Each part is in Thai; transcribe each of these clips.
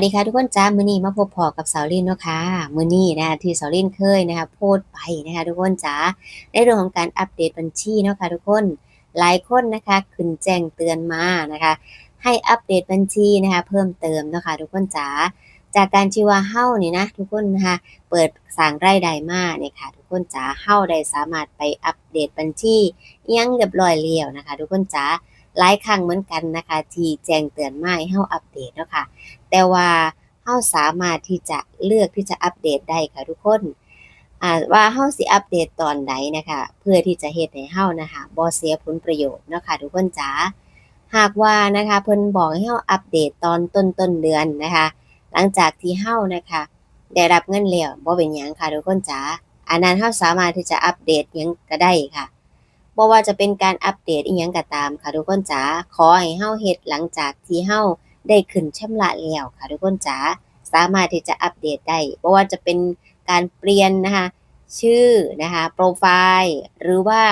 วัสดีค่ะทุกคนจ้ามือนี้มาพบพอกับสาวลินเนาะค่ะมือนี้นะที่สาวลินเคยนะคะโพสไปนะคะทุกคนจ้าในเรื่องของการอัปเดตบัญชีเนาะค่ะทุกคนหลายคนนะคะขึ้นแจ้งเตือนมานะคะ ให้อัปเดตบัญชีนะคะเพิ่มเติมเนาะค่ะทุกคนจ๋าจากการที่ว่าเฮานี่นะทุกคนนะคะเปิดสางรายได้มาเนี่ยค่ะ ทุกคนจ๋าเฮาได้สามารถไปอัปเดตบัญชียังเรียบร้อยแล้วนะคะ ทุกคนจ๋า หลายครั้งเหมือนกันนะคะ ที่แจ้งเตือนมาให้เฮาอัปเดตเนาะค่ะแต่ว่าเฮาสามารถที่จะเลือกที่จะอัปเดตได้ค่ะทุกคนอ่าว่าเฮาสิอัปเดตตอนใดนะคะ เพื่อที่จะเฮ็ดให้เฮานะคะบ่เสียผลประโยชน์เนาะค่ะทุกคนจ๋าหากว่านะคะเพิ่นบอกให้เฮาอัปเดตตอนต้นต้นเดือนนะคะ หลังจากที่เฮานะคะ ได้รับเงินแล้วบ่เป็นหยังค่ะทุกคนจ๋าอันนั้นเฮาสามารถที่จะอัปเดตหยังก็ได้ค่ะ บ่ว่าจะเป็นการอัปเดตอีหยังก็ตามค่ะทุกคนจ๋าขอให้เฮาเฮ็ดหลังจากที่เฮาได้ขึ้นชำระแล้วค่ะทุกคนจ๋าสามารถที่จะอัปเดตได้บ่ว่าจะเป็นการเปลี่ยนนะคะชื่อนะคะโปรไฟล์หรือว่า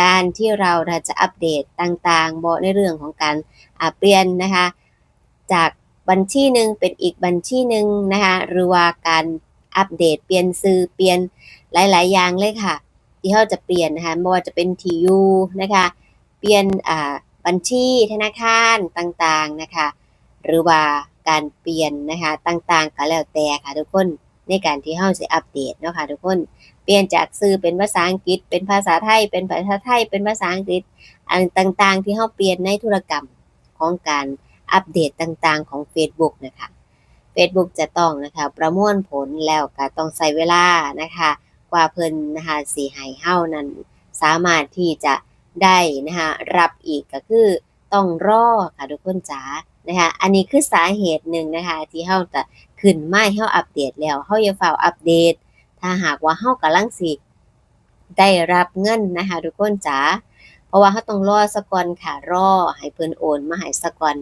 การที่เราจะอัปเดตต่างๆบ่ในเรื่องของการเปลี่ยนนะคะจากบัญชีหนึ่งเป็นอีกบัญชีหนึ่งนะคะหรือว่าการอัปเดตเปลี่ยนชื่อเปลี่ยนหลาย ๆ อย่างเลยค่ะ ที่เราจะเปลี่ยนนะคะบ่ว่าจะเป็นทียูนะคะเปลี่ยนบัญชีธนาคารต่างๆนะคะหรือว่าการเปลี่ยนนะคะต่างๆก็แล้วแต่ค่ะทุกคนในการที่เราสิอัปเดตเนาะค่ะทุกคนเปลี่ยนจากชื่อเป็นภาษาอังกฤษ เป็นภาษาไทย เป็นภาษาไทย เป็นภาษาอังกฤษอันต่างๆ ที่เราเปลี่ยนในธุรกรรมของการอัปเดตต่างๆ ของเฟซบุ๊กนะคะเฟซบุ๊กจะต้องนะคะประมวลผลแล้วก็ต้องใช้เวลานะคะ ว่าเพิ่นนะคะสิให้เฮานั้นสามารถที่จะได้นะคะรับอีกก็คือต้องรอค่ะทุกคนจ๋านะคะอันนี้คือสาเหตุหนึ่งนะคะที่เฮาจะขึ้นมาเฮาอัปเดตแล้วเฮาอย่าเฝ้าอัปเดต ถ้าหากว่าเฮากำลังสิได้รับเงินนะคะทุกคนจ๋าเพราะว่าเฮาต้องรอซะก่อนค่ะรอให้เพิ่นโอนมาให้ซะก่อน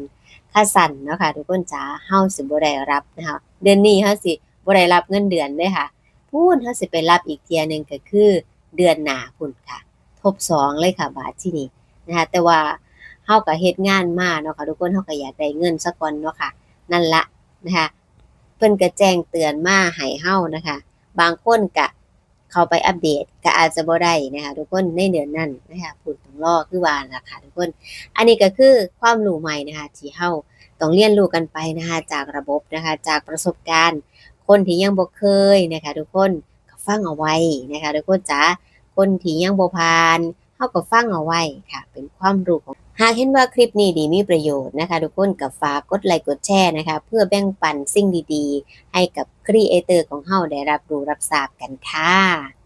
ค่าสั่นเนาะค่ะทุกคนจ๋าเฮาสิบ่ได้รับนะคะเดือนนี้เฮาสิบ่ได้รับเงินเดือนเด้ค่ะ พูนเฮาสิไปรับอีกเที่ยหนึ่งก็คือ เดือนหนาพุ่นค่ะ ทบสองเลยค่ะบาทที่นี่นะคะแต่ว่าเฮาก็เฮ็ดงานมาเนาะค่ะทุกคนเฮาก็อยากได้เงินซะก่อนเนาะค่ะ นั่นละนะคะเพิ่นก็แจ้งเตือนมาให้เฮานะคะ บางคนก็เข้าไปอัปเดตก็อาจจะบ่ได้นะคะทุกคนในเดือนนั้นนะคะพูดต้องรอคือว่าล่ะค่ะทุกคน อันนี้ก็คือความรู้ใหม่นะคะที่เฮาต้องเรียนรู้กันไปนะคะจากระบบนะคะจากประสบการณ์ คนที่ยังบ่เคยนะคะทุกคนก็ฟังเอาไว้นะคะทุกคนจ๋าคนที่ยังบ่ผ่านเฮาก็ฟังเอาไว้ค่ะ เป็นความรู้ของหากเห็นว่าคลิปนี้ดีมีประโยชน์นะคะ ทุกคนกับฝากกดไลค์กดแชร์นะคะ เพื่อแบ่งปันสิ่งดีๆ ให้กับครีเอเตอร์ของเฮาได้รับรู้รับทราบกันค่ะ